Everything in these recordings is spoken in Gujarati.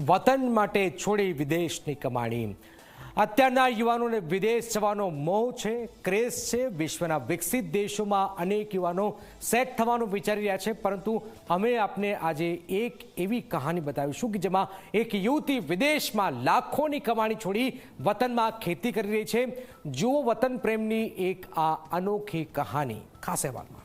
વતન માટે છોડી વિદેશની કમાણી. અત્યારના યુવાનોને વિદેશ જવાનો મોહ છે, ક્રેઝ છે. વિશ્વના વિકસિત દેશોમાં અનેક યુવાનો સેટ થવાનું વિચારી રહ્યા છે, પરંતુ અમે આપને આજે એક એવી કહાની બતાવીશું કે જેમાં એક યુવતી વિદેશમાં લાખોની કમાણી છોડી વતનમાં ખેતી કરી રહી છે. જુઓ વતન પ્રેમની એક આ અનોખી કહાની. ખાસ અહેવાલમાં.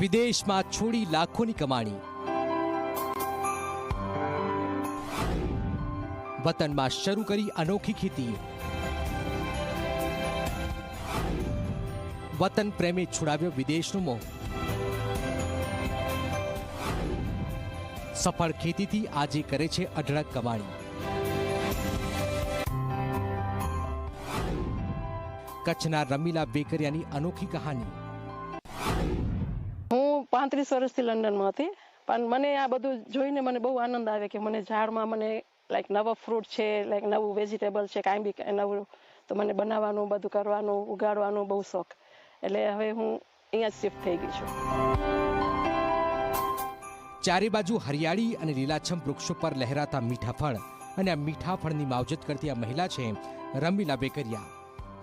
વિદેશમાં છોડી લાખોની કમાણી. વતનમાં શરૂ કરી અનોખી ખેતી. વતન પ્રેમે છોડાવ્યો વિદેશનો મોહ. સફળ ખેતીથી આજે કરે છે અઢળક કમાણી. કચ્છના રમીલા બેકરિયાની અનોખી કહાની. પાંત્રીસ વર્ષથી લંડનમાં હતી પણ મને આ બધું જોઈને મને બહુ આનંદ આવે કે મને ઝાડમાં મને લાઈક નવો ફ્રૂટ છે લાઈક નવું વેજીટેબલ છે, કાંઈ બી નવું તો મને બનાવવાનું, બધું કરવાનું, ઉગાડવાનું બહુ શોખ. એટલે હવે હું અહીંયા શિફ્ટ થઈ ગઈ છું. ચારે બાજુ હરિયાળી અને લીલાછમ વૃક્ષો પર લહેરાતા મીઠા ફળ અને આ મીઠા ફળની માવજત કરતી આ મહિલા છે રમીલા બેકરિયા.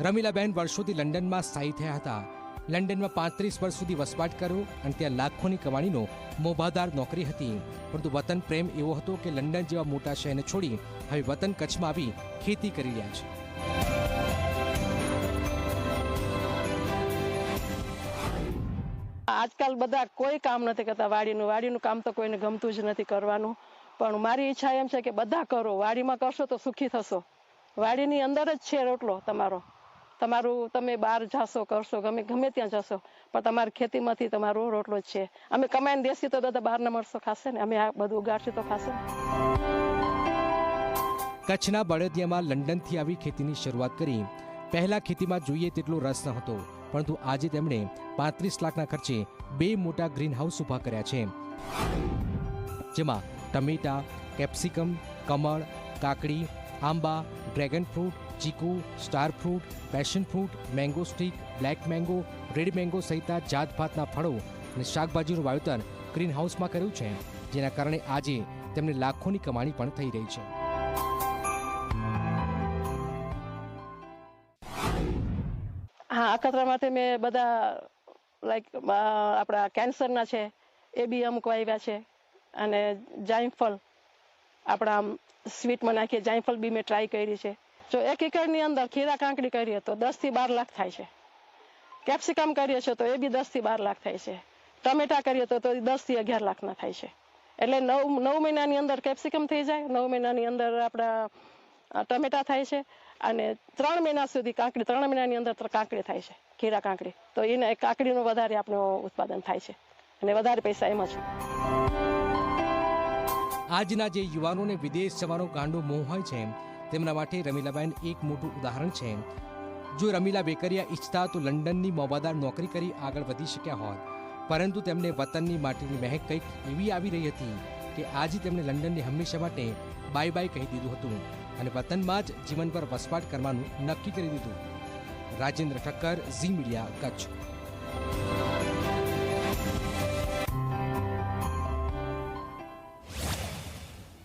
રમીલાબેન વર્ષોથી લંડનમાં સ્થાયી થયા હતા. લંડનમાં પાંત્રીસ વર્ષ સુધી વસવાટ કર્યો અને ત્યાં લાખોની કમાણીનો મોભાદાર નોકરી હતી. પરંતુ વતન પ્રેમ એવો હતો કે લંડન જેવા મોટા શહેરને છોડી હવે વતન કચ્છમાં આવી ખેતી કરી રહ્યા છે. આજકાલ બધા કોઈ કામ નથી કરતા વાડીનું. વાડીનું કામ તો કોઈને ગમતું જ નથી કરવાનું. પણ મારી ઈચ્છા એમ છે કે બધા કરો. વાડીમાં કરશો તો સુખી થશો. વાડીની અંદર જ છે રોટલો તમારો. તમારું તમે બહાર જાશો, કરશો, ગમે ગમે ત્યાં જશો, પણ તમારી ખેતીમાંથી તમારો રોટલો જ છે. અમે કમાઈને દેશી તો દાદા બહારના મળશો ખાશે ને? અમે આ બધું ઉગાડશું તો ખાશે કચ્છના બળદિયામાં લંડનથી આવી ખેતીની શરૂઆત કરી. પહેલા ખેતીમાં જોઈએ તેટલો રસ ન હતો, પરંતુ આજે તેમણે પાંત્રીસ લાખના ખર્ચે બે મોટા ગ્રીન હાઉસ ઊભા કર્યા છે. જેમાં ટમેટા, કેપ્સિકમ, કમળ, કાકડી, આંબા, ડ્રેગન ફ્રૂટ ચીકુ, star fruit, passion fruit, mango stick, black mango, red mango સહિતના જાતભાતના ફળો અને શાકભાજીનું વાવેતર ગ્રીન હાઉસમાં કર્યું છે, જેના કારણે આજે તેમને લાખોની કમાણી પણ થઈ રહી છે. હા અખતરા માટે મેં બધા લાઈક આપણા કેન્સરના છે, એ બી અમુક વાવ્યા છે, અને જાયફળ, આપણા સ્વીટમાં નાખીએ, જાયફળ બી મેં ટ્રાય કરી છે. જો એક એકરની અંદર ખીરા કાંકડી કરીએ તો દસથી બાર લાખ થાય છે. કેપ્સિકમ કરીએ છીએ તો એ બી દસથી બાર લાખ થાય છે. ટમેટા કરીએ તો તો દસથી અગિયાર લાખના થાય છે. એટલે નવ નવ મહિનાની અંદર કેપ્સિકમ થઈ જાય, નવ મહિનાની અંદર આપણા ટમેટા થાય છે અને ત્રણ મહિના સુધી કાંકડી, ત્રણ મહિનાની અંદર કાંકડી થાય છે, ખીરા કાંકડી. તો એને કાંકડીનું વધારે આપણું ઉત્પાદન થાય છે. અને વધારે પૈસા એમાં છે. આજના જે યુવાનોને વિદેશ જવાનો ગાંડો મોહ હોય છે તેમના માટે રમીલાબેન એક મોટું ઉદાહરણ છે. જો રમીલા બેકરિયા ઈચ્છતા તો લંડનની મોબાદાર નોકરી કરી આગળ વધી શક્યા હોત. પરંતુ તેમને વતનની માટીની મહેક કંઈક એવી આવી રહી હતી કે આજે તેમણે લંડનને હંમેશા માટે બાય બાય કહી દીધું હતું અને વતનમાં જ જીવન પર વસવાટ કરવાનું નક્કી કરી દીધું. રાજેન્દ્ર ઠક્કર, ઝી મીડિયા કચ્છ.